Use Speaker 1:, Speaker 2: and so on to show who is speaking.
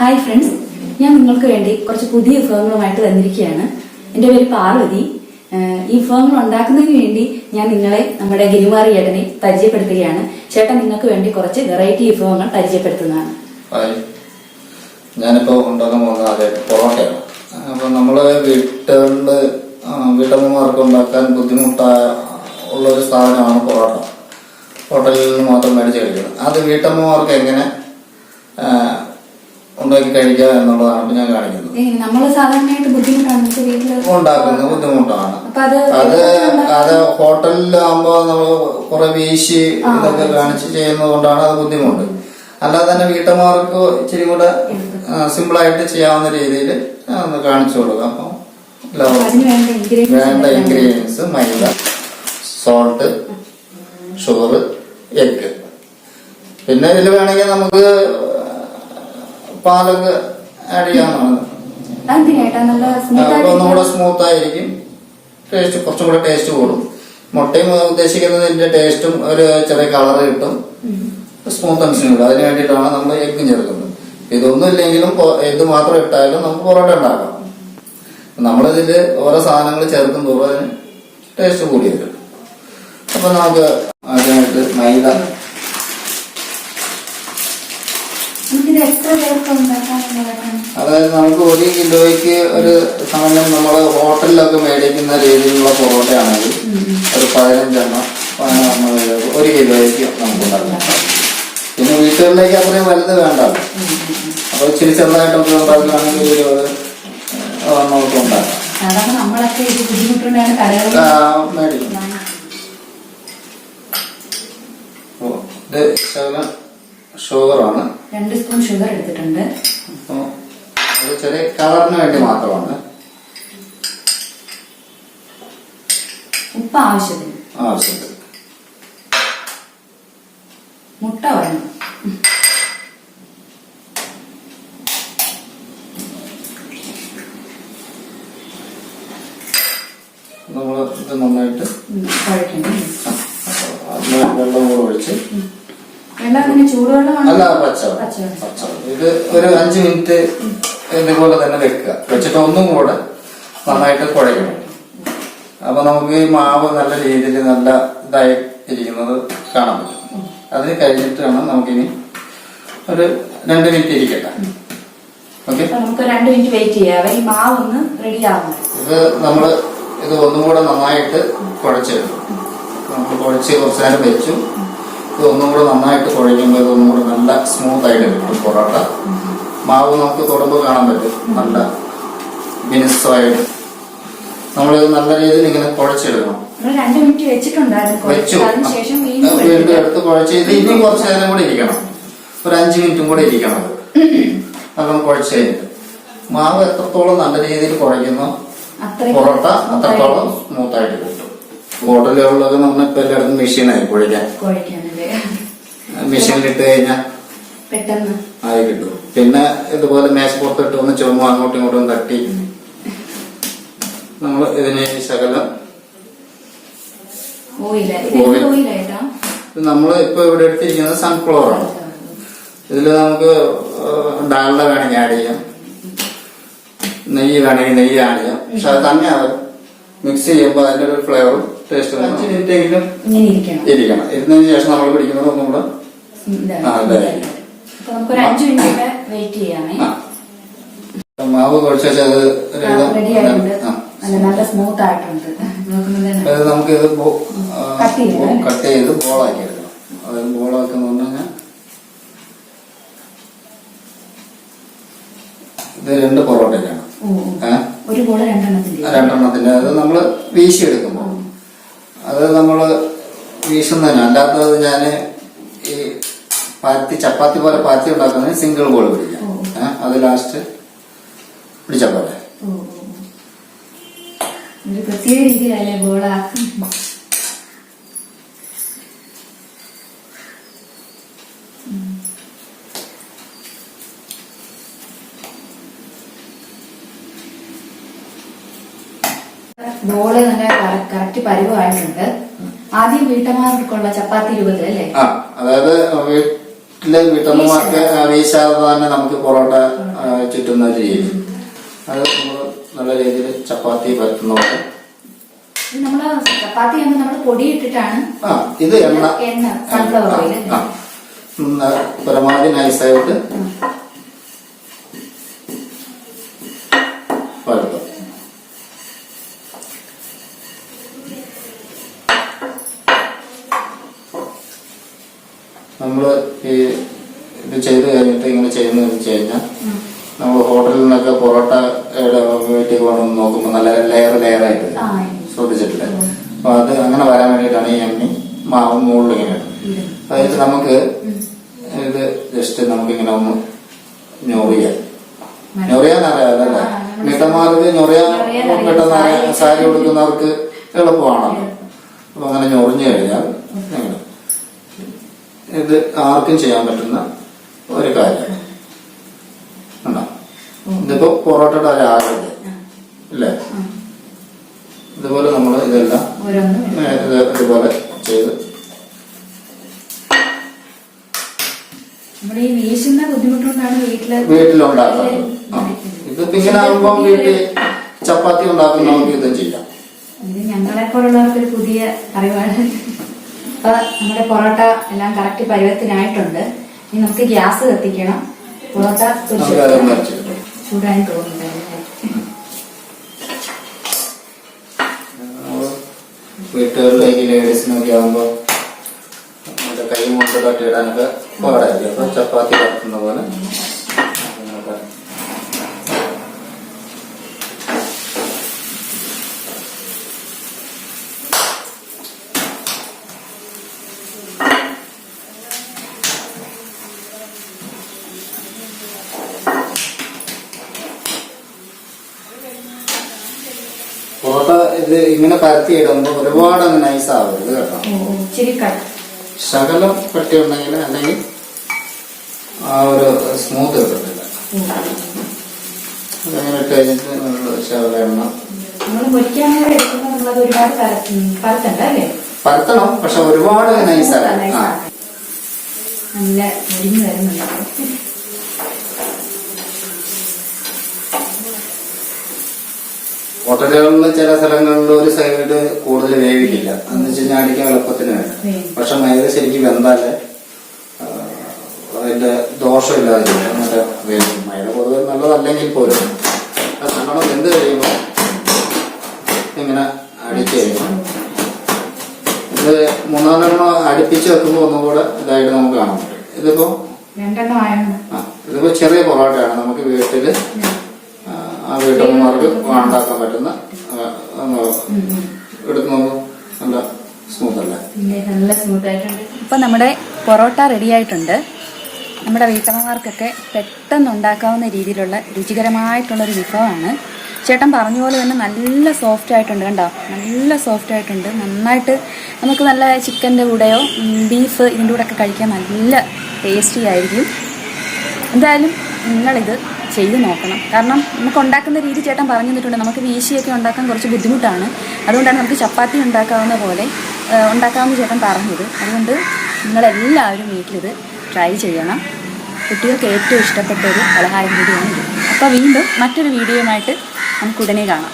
Speaker 1: Hi friends ഞാൻ നിങ്ങൾക്ക് വേണ്ടി കുറച്ച് പുതിയ വിഭവങ്ങളുമായിട്ട് വന്നിരിക്കുകയാണ്. എന്റെ പേര് പാർവതി. ഈ വിഭവങ്ങൾ ഉണ്ടാക്കുന്നതിന് വേണ്ടി ഞാൻ നിങ്ങളെ നമ്മുടെ ഗിരിമാറി ചേട്ടനെ പരിചയപ്പെടുത്തുകയാണ്. ചേട്ടൻ നിങ്ങൾക്ക് വേണ്ടി കുറച്ച് വെറൈറ്റി വിഭവങ്ങൾ പരിചയപ്പെടുത്തുന്നതാണ്.
Speaker 2: ഞാനിപ്പോ ഉണ്ടാക്കാൻ പോകുന്നത് ആദ്യമായിട്ട് പൊറോട്ടയാണ്. അപ്പൊ നമ്മൾ വീട്ടുകളിൽ വീട്ടമ്മമാർക്ക് ഉണ്ടാക്കാൻ ബുദ്ധിമുട്ടായ ഉള്ള ഒരു സാധനമാണ് പൊറോട്ട. ഹോട്ടലിൽ നിന്ന് മാത്രം മേടിച്ച് കഴിക്കുന്നത്. അത് വീട്ടമ്മമാർക്ക് എങ്ങനെ? ഉണ്ടാക്കി കഴിക്കുക എന്നുള്ളതാണ് ഞാൻ കാണിക്കുന്നത്.
Speaker 1: നമ്മൾ സാധാരണയായിട്ട് ബുദ്ധിമുട്ടാണ്
Speaker 2: ഉണ്ടാക്കുന്നത് ബുദ്ധിമുട്ടാണ്.
Speaker 1: അത്
Speaker 2: അത് അത് ഹോട്ടലിലാകുമ്പോ നമ്മൾ കുറെ വീശി ഇതൊക്കെ കാണിച്ച് ചെയ്യുന്നതുകൊണ്ടാണ് അത് ബുദ്ധിമുട്ട്. അല്ലാതെ തന്നെ വീട്ടമ്മമാർക്ക് ഇച്ചിരി കൂടെ സിമ്പിൾ ആയിട്ട് ചെയ്യാവുന്ന രീതിയിൽ ഒന്ന് കാണിച്ചു കൊടുക്കുക അപ്പം
Speaker 1: വേണ്ട ingredients
Speaker 2: maida salt sugar egg പിന്നെ ഇതിൽ വേണമെങ്കിൽ നമുക്ക് പാലൊക്കെ ആഡ് ചെയ്യാവുന്നതാണ്
Speaker 1: ഒന്നുകൂടെ സ്മൂത്ത്
Speaker 2: ആയിരിക്കും. ടേസ്റ്റ് കുറച്ചും കൂടെ ടേസ്റ്റ് കൂടും. മുട്ടയും ഉദ്ദേശിക്കുന്നതിന്റെ ടേസ്റ്റും ഒരു ചെറിയ കളർ കിട്ടും. സ്മൂത്തൻസിനും കിട്ടും അതിന് വേണ്ടിയിട്ടാണ് നമ്മൾ എഗ്ഗും ചേർക്കുന്നത്. ഇതൊന്നും ഇല്ലെങ്കിലും എഗ്ഗ് മാത്രം ഇട്ടാലും നമുക്ക് പൊറോട്ട ഉണ്ടാക്കാം. നമ്മളിതിൽ ഓരോ സാധനങ്ങൾ ചേർക്കും തോറും അതിന് ടേസ്റ്റ് കൂടി വരും അപ്പൊ നമുക്ക് ആദ്യമായിട്ട് മൈദ അതായത് നമുക്ക് ഒരു കിലോയ്ക്ക് ഒരു സമയം നമ്മൾ ഹോട്ടലിലൊക്കെ മേടിക്കുന്ന രീതിയിലുള്ള പൊറോട്ടയാണെങ്കിൽ ഒരു പതിനഞ്ചെണ്ണം ഒരു കിലോയ്ക്ക് നമുക്ക് ഉണ്ടാക്കാം. പിന്നെ വീട്ടുകളിലേക്ക് അത്രയും വലുത് വേണ്ട. അപ്പൊ ഇച്ചിരി ചെറുതായിട്ടൊക്കെ ഉണ്ടാക്കുകയാണെങ്കിൽ ഒരു നമുക്ക് ഉണ്ടാക്കാം. മേടിക്കും. ഇത് ശകലം ഷുഗറാണ്.
Speaker 1: രണ്ട് സ്പൂൺ ഷുഗർ എടുത്തിട്ടുണ്ട്.
Speaker 2: അപ്പോൾ അത് ചെറിയ കളറിന് വേണ്ടി മാത്രമാണ്.
Speaker 1: ഉപ്പ് ആവശ്യത്തിന്.
Speaker 2: ആവശ്യത്തിന്.
Speaker 1: മുട്ട വേണം
Speaker 2: നമ്മൾ ഇത് നന്നായിട്ട്
Speaker 1: ഉം, കുഴക്കണം
Speaker 2: അതിന് വെള്ളം കൂടെ ഒഴിച്ച്
Speaker 1: വെള്ളം അങ്ങനെ ചൂടുവെള്ളമാണ്
Speaker 2: അല്ല പച്ചവെള്ളം.
Speaker 1: പച്ചവെള്ളം.
Speaker 2: പച്ചവെള്ളം. ഇത് ഒരു അഞ്ച് മിനിറ്റ് ഇതുപോലെ തന്നെ വെക്കുക. വെച്ചിട്ട് ഒന്നും കൂടെ നന്നായിട്ട് കുഴയ്ക്കണം. അപ്പൊ നമുക്ക് ഈ മാവ് നല്ല രീതിയിൽ നല്ല ഇതായി ഇരിക്കുന്നത് കാണാൻ പറ്റും. അത് കഴിഞ്ഞിട്ട് വേണം നമുക്കിനി ഒരു രണ്ട് മിനിറ്റ് ഇരിക്കട്ടെ. ഓക്കെ?
Speaker 1: നമുക്ക് രണ്ട് മിനിറ്റ് വെയിറ്റ് ചെയ്യാം. ഈ മാവ് ഒന്ന് റെഡി
Speaker 2: ഇത് നമ്മൾ ഇത് ഒന്നും കൂടെ നന്നായിട്ട് കുഴച്ചെടുക്കും. നമ്മൾ കുഴച്ച് കുറച്ച് നേരം വെച്ചു. ഇത് ഒന്നും കൂടെ നന്നായിട്ട് കുഴയ്ക്കുമ്പോൾ ഇതൊന്നും കൂടെ നല്ല സ്മൂത്ത് ആയിട്ട് കിട്ടും പൊറോട്ട. മാവ് നമുക്ക് തൊടുമ്പോൾ കാണാൻ പറ്റും. നല്ല മിനുസമായിട്ട്. നമ്മളിത് നല്ല രീതിയിൽ ഇങ്ങനെ കുഴച്ചെടുക്കണം. വെച്ചു.
Speaker 1: വീണ്ടും.
Speaker 2: എടുത്ത് കുഴച്ച് ഇത് ഇനിയും കുറച്ച് നേരം കൂടെ ഇരിക്കണം. ഒരു അഞ്ച് മിനിറ്റും കൂടെ ഇരിക്കണം. നല്ലോണം കുഴച്ച് കഴിഞ്ഞിട്ട്. മാവ് എത്രത്തോളം നല്ല രീതിയിൽ കുഴയ്ക്കുന്നു പൊറോട്ട അത്രത്തോളം സ്മൂത്തായിട്ട് കിട്ടും. ഹോട്ടലുകളിലൊക്കെ നമ്മളിപ്പോ എല്ലായിടത്തും മെഷീനായി കുഴിക്കാൻ
Speaker 1: കുഴക്കാനല്ലേ
Speaker 2: മെഷീനിലിട്ട് കഴിഞ്ഞാൽ
Speaker 1: പെട്ടെന്ന്.
Speaker 2: ആയി കിട്ടും. പിന്നെ ഇതുപോലെ മേശപ്പുറത്തിട്ട് ഒന്ന് ചുമ അങ്ങോട്ടും ഇങ്ങോട്ടും തട്ടി. നമ്മൾ ഇതിന് ശകലം നമ്മൾ ഇപ്പൊ ഇവിടെ എടുത്തിരിക്കുന്നത് സൺഫ്ലവർ ആണ്. ഇതിൽ നമുക്ക് ഡാൽഡ വേണമെങ്കിൽ ആഡ് ചെയ്യാം. നെയ്യ് വേണമെങ്കിൽ നെയ്യ് ആഡ് ചെയ്യാം. പക്ഷെ അത് തന്നെ അത് മിക്സ് ചെയ്യുമ്പോൾ അതിന്റെ ഒരു ഫ്ലേവറും ടേസ്റ്റും
Speaker 1: ഇരിക്കണം.
Speaker 2: ഇരുന്നതിന് ശേഷം നമ്മൾ പിടിക്കുന്നത് ഒന്നും കൂടെ മാവ് കുഴച്ച് വെച്ചാൽ അത്.
Speaker 1: നല്ല സ്മൂത്ത് ആയിട്ടുണ്ട്.
Speaker 2: നമുക്ക് ഇത്
Speaker 1: കട്ട്
Speaker 2: ചെയ്ത് ബോളാക്കി എടുക്കണം. അതായത് ബോളാക്കുന്ന പറഞ്ഞാൽ ഇത് രണ്ട്
Speaker 1: ബോൾ രണ്ടെണ്ണത്തിന്റെ
Speaker 2: അത് നമ്മൾ വീശിയെടുക്കുമ്പോൾ അത് നമ്മൾ വീശുന്നതിന്. അല്ലാത്തത് ഞാൻ പാത്തി ചപ്പാത്തി പോലെ പാത്തി ഉണ്ടാക്കുന്നതിന് സിംഗിൾ ബോൾ പിടിക്കാം. അത് ലാസ്റ്റ് പിടിച്ചാൽ പോലെ
Speaker 1: പ്രത്യേക രീതിയിലല്ലേ ബോളാ ബോൾ നല്ല കറക്റ്റ് പരുവമായിട്ടുണ്ട്. ആദ്യം വീട്ടമ്മമാർക്കുള്ള ചപ്പാത്തി രൂപത്തിൽ അല്ലേ?
Speaker 2: അതായത് വീട്ടിലെ വീട്ടമ്മമാർക്ക് വീശാതെ തന്നെ നമുക്ക് പൊറോട്ട ചുറ്റുന്ന ഒരു രീതി. അത് നമ്മൾ നല്ല രീതിയിൽ ചപ്പാത്തി പരത്തുന്ന പോലെ
Speaker 1: ഇത് നമ്മൾ ചപ്പാത്തി നമ്മൾ പൊടി ഇട്ടിട്ടാണ്
Speaker 2: ആ ഇത് എണ്ണ. പരമാവധി നൈസായിട്ട് പരത്തും നമ്മൾ ഈ ഇത് ചെയ്ത് കഴിഞ്ഞിട്ട് ഇങ്ങനെ ചെയ്യുന്നതെന്ന് വെച്ച് കഴിഞ്ഞാൽ നമ്മൾ ഹോട്ടലിൽ നിന്നൊക്കെ പൊറോട്ട വീട്ടിൽ കൊണ്ടു നോക്കുമ്പോൾ നല്ല ലെയർ ലെയർ ആയിട്ട് ശ്രദ്ധിച്ചിട്ടില്ല? അപ്പൊ അത് അങ്ങനെ വരാൻ വേണ്ടിയിട്ടാണ് ഈ എണ്ണി മാവ് മുകളിൽ ഇങ്ങനെ. അതായത് നമുക്ക് ഇത് ജസ്റ്റ് നമുക്കിങ്ങനെ ഒന്ന് ഞൊറിയാം. മിട്ടന്മാർക്ക് ഞൊറിയാൻ
Speaker 1: ഞൊറിയാൻ
Speaker 2: പെട്ടെന്ന്
Speaker 1: സാരി
Speaker 2: കൊടുക്കുന്നവർക്ക് എളുപ്പമാണല്ലോ. അപ്പൊ അങ്ങനെ ഞൊറിഞ്ഞു കഴിഞ്ഞാൽ ഇത് ആർക്കും ചെയ്യാൻ പറ്റുന്ന ഒരു കാര്യം. ഉണ്ടോ ഇതിപ്പോ പൊറോട്ടയുടെ ഒരാളുണ്ട് അല്ലേ? ഇതുപോലെ നമ്മൾ ഇതെല്ലാം ഇതുപോലെ ചെയ്ത് വീട്ടിലുണ്ടാക്കുന്നത്. ഇതിപ്പോ ഇങ്ങനെ ആകുമ്പോൾ വീട്ടിൽ ചപ്പാത്തി ഉണ്ടാക്കുന്നവർക്ക് ഇതും ചെയ്യാം.
Speaker 1: ഞങ്ങളെ പോലുള്ളവർക്ക് പുതിയ അറിവാണ്. അപ്പൊ നമ്മുടെ പൊറോട്ട എല്ലാം കറക്റ്റ് പരുവത്തിനായിട്ടുണ്ട്. ഇനി നമുക്ക് ഗ്യാസ് കത്തിക്കണം. പൊറോട്ട
Speaker 2: നമുക്ക്
Speaker 1: ചൂടാൻ
Speaker 2: നമ്മൾ വീട്ടുകളിലേക്ക് ലേഡീസിനൊക്കെ ആകുമ്പോൾ നമ്മുടെ കൈ കൊണ്ട് ഇടാനൊക്കെ പാടായിരിക്കും. അപ്പൊ ചപ്പാത്തി പരത്തുന്ന പോലെ അങ്ങനെയൊക്കെ പൊറോട്ട ഇത് ഇങ്ങനെ പരത്തി ഇടുമ്പോൾ ഒരുപാട് അങ്ങ് നൈസ് ആവരുത് കേട്ടോ.
Speaker 1: ഇച്ചിരി
Speaker 2: ശകലം കട്ടി ഉണ്ടെങ്കിൽ അല്ലെങ്കിൽ ആ ഒരു സ്മൂത്ത് കിട്ടത്തില്ല അങ്ങനെ ഇട്ട് കഴിഞ്ഞിട്ട് ശകല ശകലം എണ്ണ പരത്തണം പക്ഷെ ഒരുപാട് നൈസാണ്
Speaker 1: നല്ല വരുന്നുണ്ട്.
Speaker 2: ഹോട്ടലുകളിൽ ചില സ്ഥലങ്ങളിൽ ഒരു സൈഡ് കൂടുതൽ വേവിക്കില്ല. എന്ന് വെച്ച് കഴിഞ്ഞാൽ അടിക്കാൻ എളുപ്പത്തിന് വേണം. പക്ഷെ മൈദ ശരിക്കും വെന്താൽ അതിന്റെ ദോഷമില്ലാതെ നല്ല വേവും മൈദ പൊതുവെ നല്ലതല്ലെങ്കിൽ പോലും. അത് നല്ലോണം വെന്ത് കഴിയുമ്പോൾ ഇങ്ങനെ അടിച്ചു കഴിയുമ്പോൾ ഇത് മൂന്നാലെണ്ണം അടുപ്പിച്ച് വെക്കുമ്പോൾ ഒന്നും കൂടെ ഇതായിട്ട് നമുക്ക് കാണാൻ പറ്റും. ഇതിപ്പോ ഇതിപ്പോ ചെറിയ പൊറോട്ടയാണ്. നമുക്ക് വീട്ടിൽ വീട്ടമ്മമാർക്ക് ഉണ്ടാക്കാൻ പറ്റുന്ന ആ, ഒന്ന് എടുത്ത് നോക്കും. നല്ല സ്മൂത്ത് അല്ലേ
Speaker 1: നല്ല സ്മൂത്ത് ആയിട്ടുണ്ട് ഇപ്പൊ നമ്മുടെ പൊറോട്ട റെഡി ആയിട്ടുണ്ട്. നമ്മുടെ വീട്ടമ്മമാർക്കൊക്കെ പെട്ടെന്ന് ഉണ്ടാക്കാവുന്ന രീതിയിലുള്ള രുചികരമായിട്ടുള്ളൊരു വിഭവമാണ്. ചേട്ടൻ പറഞ്ഞ പോലെ തന്നെ നല്ല സോഫ്റ്റ് ആയിട്ടുണ്ട് കണ്ടോ? നല്ല സോഫ്റ്റ് ആയിട്ടുണ്ട് നന്നായിട്ട് നമുക്ക് നല്ല ചിക്കന്റെ കൂടെയോ ബീഫ് ഇതിന്റെ കൂടെ ഒക്കെ കഴിക്കാൻ നല്ല ടേസ്റ്റി ആയിരിക്കും. എന്തായാലും നിങ്ങളിത് ചെയ്ത് നോക്കണം. കാരണം നമുക്ക് ഉണ്ടാക്കുന്ന രീതി ചേട്ടൻ പറഞ്ഞു തന്നിട്ടുണ്ട്. നമുക്ക് വീശിയൊക്കെ ഉണ്ടാക്കാൻ കുറച്ച് ബുദ്ധിമുട്ടാണ്. അതുകൊണ്ടാണ് നമുക്ക് ചപ്പാത്തി ഉണ്ടാക്കാവുന്ന പോലെ ഉണ്ടാക്കാമെന്ന് ചേട്ടൻ പറഞ്ഞത്. അതുകൊണ്ട് നിങ്ങളെല്ലാവരും വീട്ടിലിത് ട്രൈ ചെയ്യണം. കുട്ടികൾക്ക് ഏറ്റവും ഇഷ്ടപ്പെട്ട ഒരു പലഹാരം കൂടിയാണ് ഇത്. അപ്പോൾ വീണ്ടും മറ്റൊരു വീഡിയോയുമായിട്ട് നമുക്ക് ഉടനെ കാണാം.